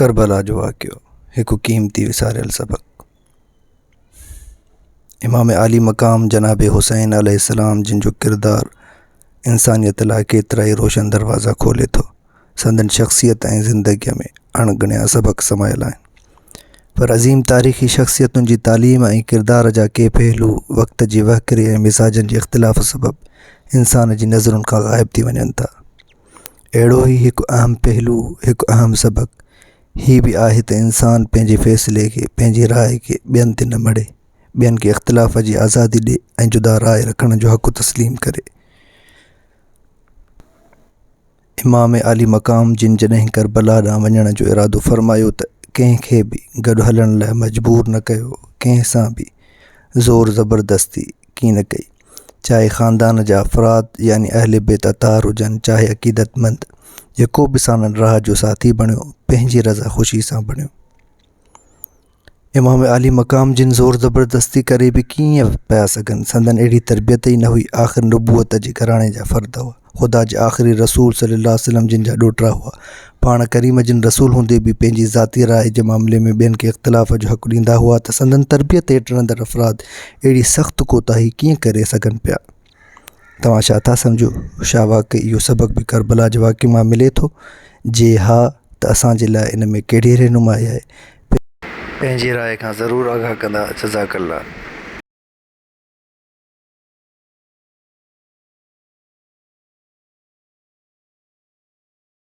जो वाक़ियो हिकु क़ीमती विसारियल सबक़ इमाम आली मक़ाम जनाब हुसैन अलैहिस्सलाम जिन जो किरदारु इंसानियत लाइ केतिरा ई रोशन दरवाज़ा खोले थो संदन शख़्सियत ऐं ज़िंदगीअ में अणगणिया सबक़ समायल पर अज़ीम तारीख़ी शख़्सियतुनि जी तालीम ऐं किरदार जा के पहलू वक़्त जी वहकरी मिज़ाजनि जे इख़्तिलाफ़ सबबि इंसान जी नज़रुनि खां ग़ाइबु थी वञनि था अहिड़ो ई हिकु अहम पहलू हिकु अहम सबक़ हीअ बि आहे त इंसानु पंहिंजे फ़ैसिले खे, पंहिंजी राय खे ॿियनि न मड़े ॿियनि खे इख़्तिलाफ़ जी आज़ादी ॾिए जुदा राय रखण जो हक़ु तस्लीम करे। इमाम आली मक़ाम जिन जॾहिं करबला ॾांहुं वञण जो इरादो फ़रमायो त कंहिंखे बि गॾु हलण लाइ मजबूर न कयो बि ज़ोर ज़बरदस्ती कीअं न कई। चाहे ख़ानदान जा अफ़राद, यानी अहल बेत अतार हुजनि चाहे अक़ीदतमंद जेको बि साननि राह जो साथी बणियो पंहिंजी रज़ा ख़ुशी सां बणियो। इमाम आली मक़ाम जिन ज़ोर ज़बरदस्ती करे बि कीअं पिया सघनि, संदन अहिड़ी तरबियत ई न हुई, आख़िर नुबूअत जे घराणे जा फ़र्द हुआ। ख़ुदा जे आख़िरी रसूल सलाहु वसलम जिन जा ॾोहिटा हुआ, पाण करीम जिन रसूल हूंदे बि पंहिंजी ज़ाती राय जे मामले में ॿियनि खे इख़्तिलाफ़ जो हक़ु ॾींदा हुआ, त संदन तरबियत हेठि रहंदड़ अफ़राद अहिड़ी सख़्तु कोताही कीअं करे सघनि पिया? छा था सम्झो? छा वाक़ई इहो सबक़ भी करबला जे वाक़े माँ मिले तो जे हाँ त असांजे लाइ इन में कहिड़ी रहनुमाई है पंहिंजी राय खां ज़रूरु आगाह कंदा जज़ाकल्ला।